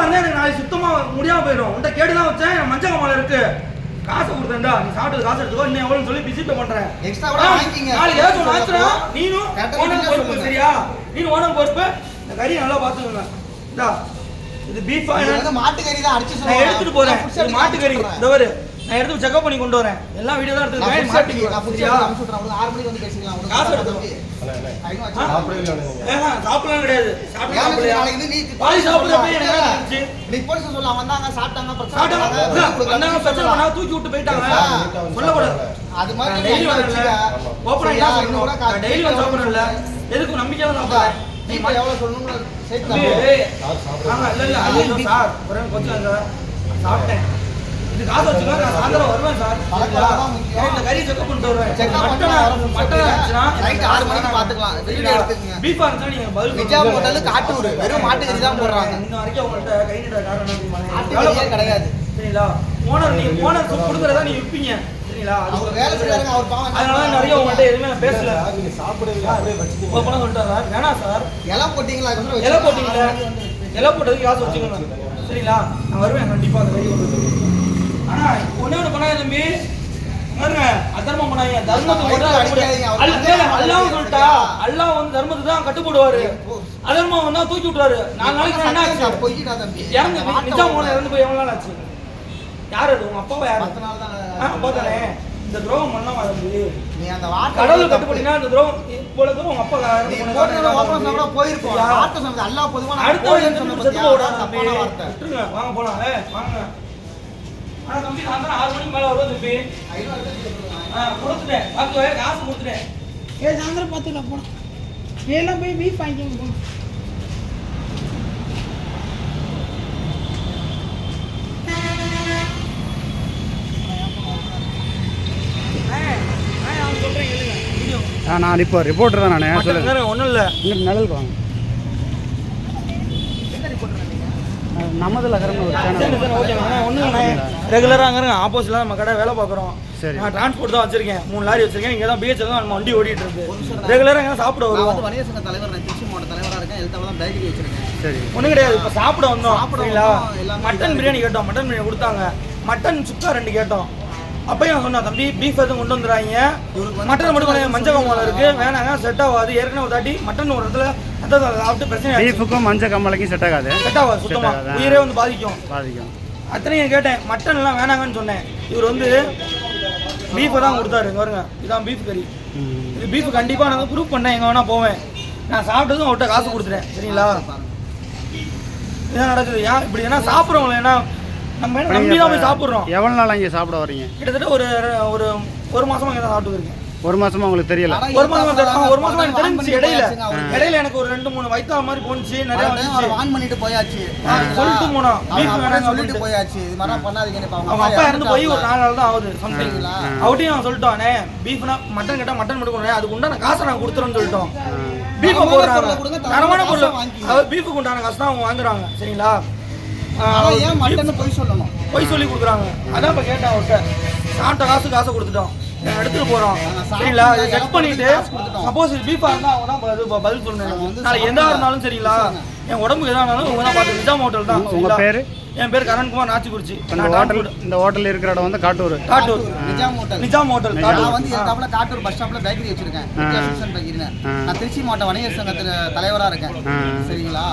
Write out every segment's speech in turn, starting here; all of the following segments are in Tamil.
இருந்தா எனக்கு நாளைக்கு சுத்தமா முடியாம போயிடும். உன்கிட்ட கேட்டு தான் வச்சேன். என் மஞ்சள் மாலை இருக்கு. காசு கொடுத்தேன்டா. நீ சாப்பிட்டு காசு எடுத்துக்கோ. இன்னும் எவ்வளோன்னு சொல்லி பிசி பே ஆ, வாங்கிக்கிங்க. நாளைக்கு ஏதாச்சும் ஒண்ணு ஆச்சுன்னா நீனும் கரெக்டா ஓனர் நீங்களே பொறுப்பு. சரியா? நீனும் ஓனர் பொறுப்பு. இந்த கறியை நல்லா பார்த்துக்கோங்க. இந்தா இது பீஃபா மாட்டுக்கறி தான் அடிச்சு நான். எடுத்துட்டு போறேன். மாட்டுக்கறி இந்த வரு நான் எடுத்து செக்அப் பண்ணி கொண்டு வரேன். எல்லா வீடியோ தான் எடுத்துக்கிறேன் service- மாட்டுக்கு நான் food சரியா? service அனுப்பிச்சு விட்றேன். உங்களுக்கு ஆறு மணிக்கு வந்து பேசிக்கலாம். காசு எடுத்துக்கோ. சாப்பிடலாம் கிடையாது நீ போலீஸ் வந்தாங்க சாப்பிட்டாங்க சாப்பிட்டாங்க, வந்தாங்க, பிரச்சனை தூக்கி விட்டு போயிட்டாங்க. சொல்லக்கூடாது. அது மாதிரி டெய்லி வரல daily வந்து சாப்பிடுறேன்ல. எதுக்கு நம்பிக்கையா சாப்பிடுறேன்? நீ எவ்வளவு சொல்லணும்னு சேர்த்து இல்ல, இல்ல, சார். ஒரு கொஞ்சம் சாப்பிட்டேன். இது காசு வச்சுக்கோ, நான் சாயந்தரம் வருவேன் சார். இந்த கறி up பண்ணிட்டு வருவேன். மட்டனா- எனக்கு ஆறு மணிக்கு. பார்த்துக்கலாம். சரியா? எடுத்துக்கங்க. ஆ இருந்தா நீங்க பதில். ஹோட்டலு காட்டூர். வெறும் மாட்டுக்கறி தான் போடுறாங்க. இன்ன வரைக்கும் உங்கள்ட்ட கை நீட்ட காரணம் கிடையாது? சரிங்களா? ஓனர் நீ ஓனர் கொடுக்குறதா நீ விற்பீங்க சரிங்களா? அதனால தான் நிறைய உங்கள்ட்ட எதுவுமே நான் பேசல. நீங்க சாப்பிடுவீங்க சொல்லிட்டேன் சார்? வேணாம் சார். இலை போட்டீங்களா? இலை வச்சுக்கலாம். போட்டீங்களே? இலை போட்டதுக்கு காசு வச்சுக்கணும் சரிங்களா? நான் வருவேன். கண்டிப்பா அந்த கை கொண்டு ஆனா ஒண்ணே ஒண்ணு பண்ணாத தம்பி அதர்மம் பண்ணாதீங்க தர்மத்துக்கு மட்டும் தான் அடிக்காதீங்க. அவர் கட்டுப்படு. அல்ல, கல்யாணம் அல்லாஹ் பண்ணி சொல்லிட்டா அல்லாஹ் வந்து தர்மத்துக்கு தான் கட்டுப்படுவாரு அதர்மம் வந்தா தூக்கி விட்டுறாரு நாளைக்கு என்ன ஆச்சு. இறந்து நிஜாம் போன இறந்து போய் எவ்வளவு நாள் ஆச்சு? யார் அது? உங்க அப்பாவா யாரு? அப்பா தானே. இந்த துரோகம் பண்ணாம தம்பி நீ அந்த கடவுள். கட்டுப்படினா இந்த துரோகம் இவ்வளவு தூரம் உங்க அப்பா போயிருப்போம் அல்லாஹ் பொதுவான அடுத்த வாங்க போலாம். வாங்க. ஆனா தம்பி நான் தான் ஆறு மணிக்கு மேல வருவேன் தம்பி. ஐநூறு எடுத்து கொடுத்துருங்க. ஆ, கொடுத்துட்டேன். பாத்து காசு கொடுத்துட்டேன். ஏ சாயந்தரம் பார்த்துக்கலாம் போனோம் எல்லாம் போய் பீஃப் வாங்கிக்கோங்க போனோம் ஆ நான் இப்போ ரிப்போர்ட்டர் தான் நான் ஒன்றும் இல்லை. இங்கே நிழலுக்கு வாங்க. நமது லகரம்னு ஒரு சேனல் ஒன்றும் ரெகுலராக அங்கே ஆப்போசிட்டில் நம்ம கடை வேலை பார்க்குறோம். சரி. நான் டிரான்ஸ்போர்ட் தான் வச்சிருக்கேன். மூணு லாரி வச்சிருக்கேன். இங்கே தான் பிஹெச்எல் தான் நம்ம வண்டி ஓடிட்டு இருக்கு. ரெகுலராக இங்கே சாப்பிட வருவோம். வந்து வணிக சங்க தலைவர் நான் திருச்சி மாவட்ட தலைவரா இருக்கேன். எழுத்தாளர் தான் பேக்கரி வச்சிருக்கேன். சரி. ஒன்றும் கிடையாது. இப்போ சாப்பிட வந்தோம். சாப்பிட சரிங்களா? வந்தோம், எல்லாமே மட்டன் பிரியாணி கேட்டோம். மட்டன் பிரியாணி கொடுத்தாங்க. மட்டன் சுக்கா ரெண்டு கேட்டோம். அப்பயும் நான் சொன்னேன் தம்பி பீஃப் எதுவும் கொண்டு வந்துடுறாங்க மட்டன் மட்டும் கொஞ்சம் மஞ்சள் கம்மாவில் இருக்கு. வேணாங்க செட் ஆகாது. ஏற்கனவே ஒரு தாட்டி மட்டன் ஒரு இடத்துல சாப்பிட்டு பிரச்சனை பீஃபுக்கும் மஞ்சள் கம்மலைக்கும் செட் ஆகாது. செட் ஆகாது. சுத்தமாக? உயிரே வந்து பாதிக்கும். பாதிக்கும். அத்தனையும் கேட்டேன் மட்டன்லாம் வேணாங்கன்னு சொன்னேன். இவர் வந்து பீஃபை தான் கொடுத்தாரு இங்க பாருங்க. இதான் பீஃப் கறி. இது பீஃப் கண்டிப்பாக நான் ப்ரூவ் பண்ணேன் எங்கே வேணா போவேன். நான் சாப்பிட்டதும் அவர்கிட்ட காசு கொடுத்துட்டேன் சரிங்களா? இதான் நடக்குது. ஏன் இப்படி ஏன்னா சாப்பிட்றவங்கள ஏன்னா நம்ம நம்பி தான் போய் சாப்பிட்றோம். எவ்வளோ நாள் இங்கே சாப்பிட வர்றீங்க கிட்டத்தட்ட ஒரு ஒரு ஒரு மாசமா இங்கே தான் சாப்பிட்டு இருக்கேன். ஒரு மாசமா உங்களுக்கு தெரியல. ஆனா ஒரு மாசமா ஒரு மாசமா எனக்கு பண்ணிட்டு இடையில. இடையில எனக்கு ஒரு ரெண்டு மூணு வயிற்றா மாதிரி போணுச்சு நிறைய அவரை வான் பண்ணிட்டு போயாச்சு. சொல்லிட்டு போனோம். சொல்லிட்டு. போயாச்சு. இது மாதிரிலாம் பண்ணாதீங்கன்னு இப்ப அவங்க அப்பா இறந்து போய் ஒரு நாலு நாள் தான் ஆகுது சம்திங்? அவட்டையும் அவன் சொல்லிட்டானே பீஃப்னா மட்டன் கேட்டா மட்டன் மட்டும் அதுக்கு உண்டான காசை நான் கொடுத்துறேன்னு சொல்லிட்டோம். பீஃபை போடுறாங்க. தரமான பொருள். அதாவது பீஃபுக்கு உண்டான காசு தான் அவங்க வாங்குறாங்க சரிங்களா? ஆனா ஏன் மட்டன் போய் சொல்லணும்? பொய் சொல்லி கொடுக்குறாங்க. அதான் இப்போ கேட்டேன் அவர்கிட்ட. சாப்பிட்ட காசு காசை கொடுத்துட்டோம். எடுத்துட்டு போறோம். சரிங்களா? இதை செக் பண்ணிட்டு. சப்போஸ் பீஃபா இருந்தா அவங்க தான் பதில் வந்து நாளைக்கு எதா இருந்தாலும் சரிங்களா? என் உடம்புக்கு எதா இருந்தாலும் உங்க தான் பார்த்து. நிஜாம் ஹோட்டல் தான். உங்க? பேரு? என் பேர் கரண்குமார் நாச்சிக்குறிச்சி. ஹோட்டல் இந்த ஹோட்டல் இருக்கிற இடம் வந்து காட்டூர். காட்டூர். நிஜாம் ஹோட்டல் நிஜாம் ஹோட்டல் நான் காட்டூர். வந்து என் காட்டூர் பஸ் ஸ்டாப்ல பேக்கரி வச்சிருக்கேன். நான் திருச்சி மாவட்ட வணிகர் சங்கத்துல தலைவரா இருக்கேன். சரிங்களா?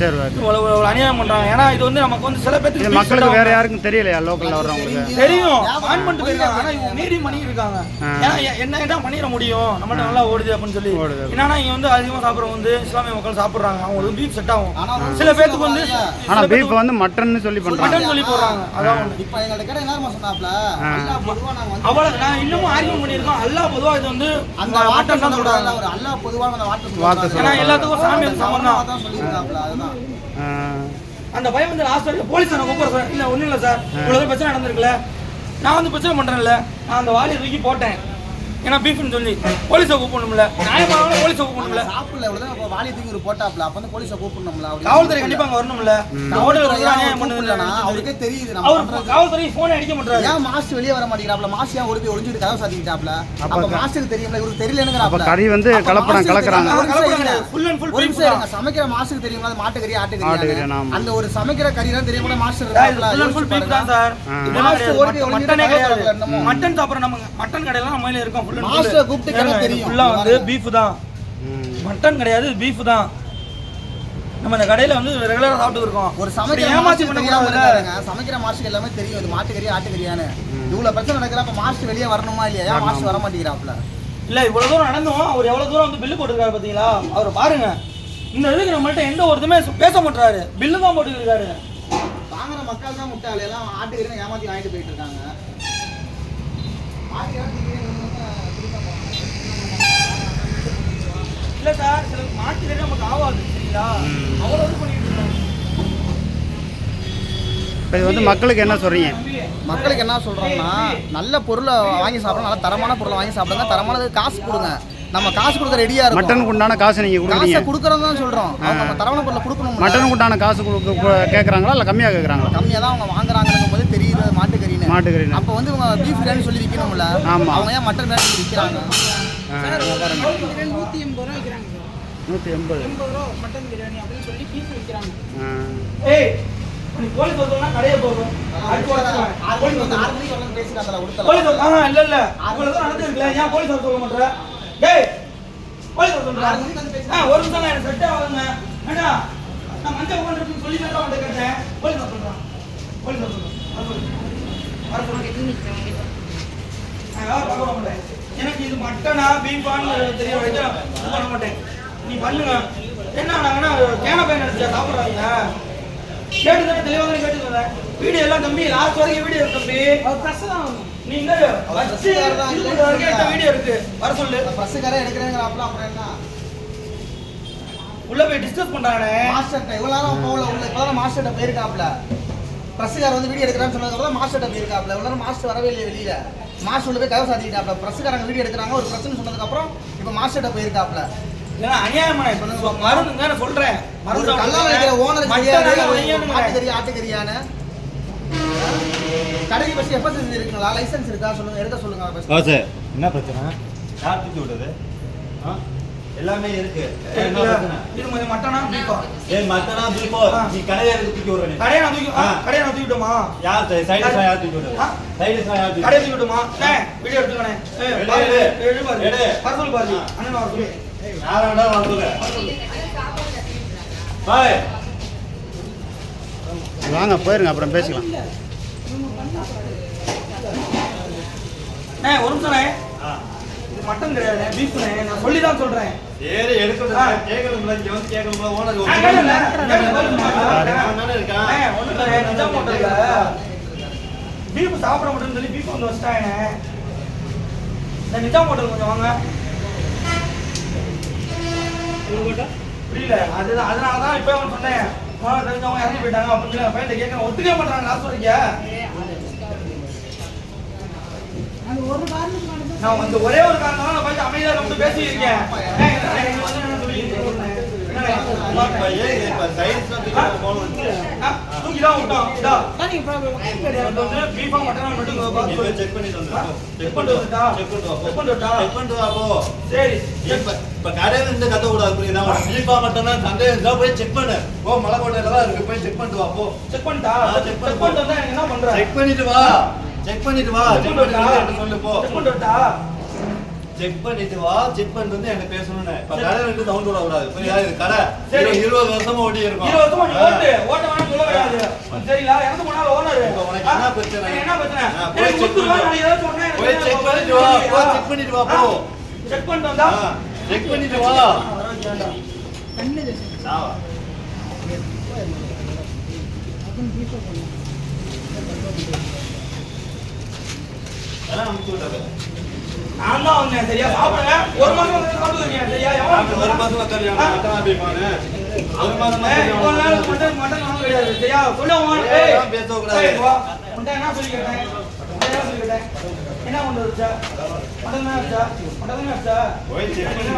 சரி இவ்வளவு இவ்வளவு அநியாயம் பண்றாங்க. ஏன்னா இது வந்து நமக்கு வந்து சில பேருக்கு மக்களுக்கு வேற யாருக்கும் தெரியலையா லோக்கல்ல வர்றவங்களுக்கு? தெரியும். ஆன் பண்ணிட்டு போயிருக்காங்க ஆனா இவங்க மீறி பண்ணி இருக்காங்க ஏன்னா என்ன தான் பண்ணிட முடியும்? நம்மள்ட்ட நல்லா ஓடுது அப்படின்னு சொல்லி. ஓடுது. என்னன்னா இங்க வந்து அதிகமா சாப்பிடுறவங்க வந்து இஸ்லாமிய மக்கள் சாப்பிடுறாங்க. அவங்களுக்கு பீஃப் செட் ஆகும். சில பேத்துக்கு வந்து ஆனா பீஃப் வந்து மட்டன்னு சொல்லி பண்றாங்க. மட்டன் சொல்லி போடுறாங்க. அதான் இப்ப எங்கள்ட்ட கேட்ட என்ன சொன்னாப்ல? பொதுவா அவ்வளவு நான் இன்னமும் ஆர்கியூ பண்ணியிருக்கோம். அல்லா பொதுவா இது வந்து அந்த மட்டன் வார்த்தை தான் சொல்றாங்க. அல்லா பொதுவான அந்த சொல்றாங்க. ஏன்னா எல்லாத்துக்கும் சாமி சமம் தான். சொல்லியிருக்காப்ல அதுதான். அந்த பையன் வந்து லாஸ்ட் வரைக்கும் போலீஸ் நான் கூப்பிட சார் இல்லை ஒன்றும் இல்லை சார் இவ்வளோ பிரச்சனை நடந்திருக்குல்ல. நான் வந்து பிரச்சனை பண்ணுறேன்ல நான் அந்த வாலியை தூக்கி போட்டேன். ஏன்னா பீஃப்னு சொல்லி போலீஸை கூப்பிடணும்ல. நியாயமான போலீஸை கூப்பிடணும்ல. சாப்பிடல அப்ப வாலி தூக்கி ஒரு போட்டாப்ல அப்ப வந்து போலீஸை கூப்பிடணும்ல. காவல்துறை கண்டிப்பா அங்க வரணும்ல. கூப்பிடலனா பண்ணுதுன்னா. அவருக்கே தெரியுது. நம்ம அவர் காவல்துறை போன் அடிக்க மாட்டாரு ஏன் மாஸ்டர் வெளியே வர மாட்டேங்கிறாப்ல மாஸ்டர் ஓடி போய் ஒளிஞ்சிட்டு கதவை சாத்திக்கிட்டாப்ல அப்ப மாஸ்டருக்கு தெரியும்ல? இவருக்கு அப்ப தெரியலனுங்கறாப்ல கறி வந்து கலப்படம் கலக்குறாங்க. full and full ஒரு நிமிஷம். சமைக்கிற மாஸ்டருக்கு தெரியுமா அது மாட்டுக்கறி ஆட்டுக்கறி. அந்த ஒரு சமைக்கிற கறி தான் தெரியும் கூட master full and full beef தான் சார். மாஸ்டர். ஓடி போய் மட்டனே ஒளிஞ்சிட்டு. மட்டன் சாப்பிட்ற நம்ம மட்டன் கடையெல்லாம் நம்ம இருக்கோம். ஃபுல் மாஸ்டர் கூப்பிட்டு தெரியும். ஃபுல்லா வந்து. பீஃப் தான். ம். மட்டன் கிடையாது பீஃப் தான். நம்ம இந்த கடையில வந்து ரெகுலரா சாப்பிட்டு இருக்கோம். ஒரு சமைக்கிற மாஸ்டர் பண்ண சமைக்கிற மாஸ்டருக்கு எல்லாமே தெரியும். இது மாட்டுக்கறி ஆட்டுக்கறியான்னு. இவ்வளவு பிரச்சனை நடக்கிறப்ப மாஸ்டர் வெளியே வரணுமா இல்லையா? ஏன் மாஸ்டர் வர மாட்டேங்கிறாப்ல இல்ல இவ்வளவு தூரம் நடந்தோம். அவர் எவ்வளவு தூரம் வந்து பில்லு போட்டுருக்காரு பாத்தீங்களா? அவர் பாருங்க. இந்த இதுக்கு நம்மள்ட்ட எந்த ஒருத்தமே பேச மாட்டாரு பில்லு தான் போட்டுருக்காரு வாங்குற மக்கள் தான் முட்டாள். எல்லாம் ஆட்டுக்கறி ஏமாத்தி வாங்கிட்டு போயிட்டு இருக்காங்க. ஆட்டுக்கறி இல்ல சார் சில மாட்டு நமக்கு ஆகாது சரிங்களா? அவ்வளவு இது பண்ணிட்டு இருக்காங்க இப்ப இது வந்து மக்களுக்கு என்ன சொல்றீங்க? மக்களுக்கு என்ன சொல்றோம்னா நல்ல பொருளை வாங்கி சாப்பிடணும் நல்ல தரமான பொருளை வாங்கி சாப்பிடுங்க தரமானது காசு கொடுங்க. நம்ம காசு கொடுக்க ரெடியா இருக்கோம். மட்டனுக்கு உண்டான காசு நீங்க காசை கொடுக்குறீங்க. கொடுக்கறோம் தான் சொல்றோம். அவங்க நம்ம தரமான பொருளை கொடுக்கணும் மட்டனுக்கு உண்டான காசு கொடுக்க கேட்குறாங்களா இல்லை கம்மியாக கேட்குறாங்களா கம்மியா தான் அவங்க வாங்குறாங்கன்னு போது தெரியுது மாட்டுக்கறின்னு. மாட்டுக்கறி அப்போ வந்து இவங்க பீஃப் பிரியாணி சொல்லி விற்கணும்ல ஆமா. அவங்க ஏன் மட்டன் பிரியாணி சொல்லி பிரியாணி நூற்றி எண்பது ரூபா விற்கிறாங்க நூற்றி எண்பது. எண்பது ரூபா மட்டன் பிரியாணி அப்படின்னு சொல்லி பீஃப் விற்கிறாங்க ஒரு நிமிஷம் நான் செட் ஆகுங்க நான் மஞ்சள் உட்காந்துருக்கு சொல்லி தான் வந்து கேட்டேன். போலீஸ் வர சொல்றான் போலீஸ் வர சொல்றான் வர சொல்லு வர சொல்லு நான் யாரும் பார்க்க மாட்டேன் எனக்கு இது மட்டனா பீஃபான்னு தெரிய வரைக்கும் பண்ண மாட்டேன். நீ பண்ணுங்க. என்ன நாங்கன்னா கேன பையன் நினைச்சா சாப்பிட்றாங்க கேட்டு தானே தெளிவாக கேட்டு வீடியோ எல்லாம் தம்பி லாஸ்ட் வரைக்கும் வீடியோ இருக்கு தம்பி. ஆகணும் நீங்க வச்சு வரைக்கும் எடுத்த வீடியோ இருக்கு. வர சொல்லு. பஸ்ஸுக்காரே எடுக்கிறேங்கிறாப்ல அப்புறம் என்ன? உள்ள போய் டிஸ்கஸ் பண்றானே. மாஸ்டர்கிட்ட இவ்வளோ நேரம் போகல உள்ள இப்போ மாஸ்டர்கிட்ட போயிருக்காப்ல ப்ரெஸ்ஸுக்கார வந்து வீடியோ எடுக்கிறான்னு சொன்னதுக்கப்புறம் போயிருக்காப்ல. இவ்வளோ நேரம் மாஸ்டர் வரவே இல்லை வெளியில. மாஸ்டர் உள்ள போய் கதை சாத்திக்கிட்டாப்ல. ப்ரெஸ்ஸுக்காரங்க வீடியோ எடுக்கிறாங்க ஒரு பிரச்சனை சொன்னதுக்கப்புறம் இப்போ மாஸ்டர்கிட்ட போயிருக்காப்ல. ஏன்னா அநியாயமா நான் இப்ப மருந்துங்க நான் சொல்றேன். ஒரு மருந்து கல்லால வைக்கிற ஓனர் மட்டன் ஆட்டுக்கறி ஆட்டுக்கறியான்னு. கடைக்கு பஸ் எஃப்எஸ்எஸ் இருக்குங்களா? லைசென்ஸ் இருக்கா? சொல்லுங்க எடுக்க சொல்லுங்க என்ன பிரச்சனை? யார் தூக்கி விட்டது? ஆ? எல்லாமே இருக்கு. இது கொஞ்சம் மட்டனா பீஃபா ஏய் மத்தனா பீப்போ? ஆ. நீ கடையில இருந்து தூக்கி விடுற கடையை நான் தூக்கி ஆ. கடையை நான் தூக்கிட்டோமா யார் சைடு யார் தூக்கி விடுறது? ஆ? சைடு யார் தூக்கி கடையை தூக்கிட்டோமா ஏ வீடியோ எடுத்துக்கணே ஏ பாரு, எடு. எடு பாரு. எடு. வர சொல்லு பாரு. அண்ணன் வர சொல்லு. யார வேணா வந்து பாய். வாங்க போயிருங்க அப்புறம் பேசிக்கலாம். ஏ ஒரு நிமிஷம்ண்ணே இது மட்டன் கிடையாது பீஃப்ண்ணே நான் சொல்லி தான் சொல்றேன். சரி எடுக்கிறது ஆ. கேட்கணும்ல இங்க வந்து கேட்கணும்ல ஓனர் பீஃப் சாப்பிட மாட்டேன்னு சொல்லி பீஃப் வந்து வச்சிட்டாங்க இந்த நிஜாம் ஹோட்டல் கொஞ்சம் வாங்க. புரியல. அதுதான் அதனால தான் இப்போ அவன் சொன்னேன். தெரிஞ்சவங்க இறங்கி போயிட்டாங்க. அப்படின்னு பையன் கேட்க ஒத்துக்கவே மாட்டாங்க லாஸ்ட் வரைக்கும் அது ஒரு காரணத்துக்கு மட்டும் தான் நான் வந்து ஒரே ஒரு காரணம் நான் வந்து பேசியிருக்கேன் பார்த்து. பண்ணிட்டு வந்தா எனக்கு என்ன பண்ற? செக் பண்ணிட்டு வா. செக் பண்ணிட்டு வா செக் செக் பண்ணிட்டு சொல்லு போ செக் பண்ணிட்டு? செக் பண்ணிட்டு வா செக் பண்ணிட்டு வந்து என்ன பேசணும்னு இப்ப கடையில இருந்து சவுண்ட் விட கூடாது புரியுதா இது கடை சரி. இருபது- வருஷமா ஓடி இருக்கும் இருபது வருஷமா நீ ஆ. ஓட்டு. ஓட்ட வேணாம்னு சொல்ல. சரிங்களா? உனக்கு என்ன பிரச்சனை? என்ன பிரச்சனை? ஆ, போய் எனக்கு check கொடுத்துருவா, பண்ணிட்டு போய் வா? போய் check பண்ணிட்டு வா, போ. check பண்ணிட்டு வந்தா? செக் பண்ணிட்டு வா கண்ணு சாவா அதெல்லாம் அமுச்சு விட்டாரு நான் தான் வந்தேன், சரியா? சாப்பிடுங்க. ஒரு மாசம் வந்து சாப்பிட்டுக்கிறீங்க, சரியா? ஒரு மாசமா கல்யாணம் ஒரு மாசமா மட்டன் வாங்க கிடையாது, சரியா? பேசக்கூடாது. என்ன சொல்லி கேட்டேன்? உன்கிட்ட என்ன சொல்லி கேட்டேன்? என்ன கொண்டு வச்சா மட்டன் தான் வச்சா மட்டன் தான் வச்சா போய் செக் பண்ணி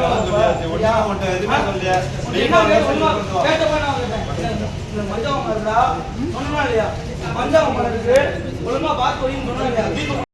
எதுவுமே சொல்லியா? தான். கேட்ட போய் நான். இந்த மஞ்சள். சொன்னா இல்லையா மஞ்சள் மரம் இருக்கு ஒழுங்கா பார்த்து சொன்னா இல்லையா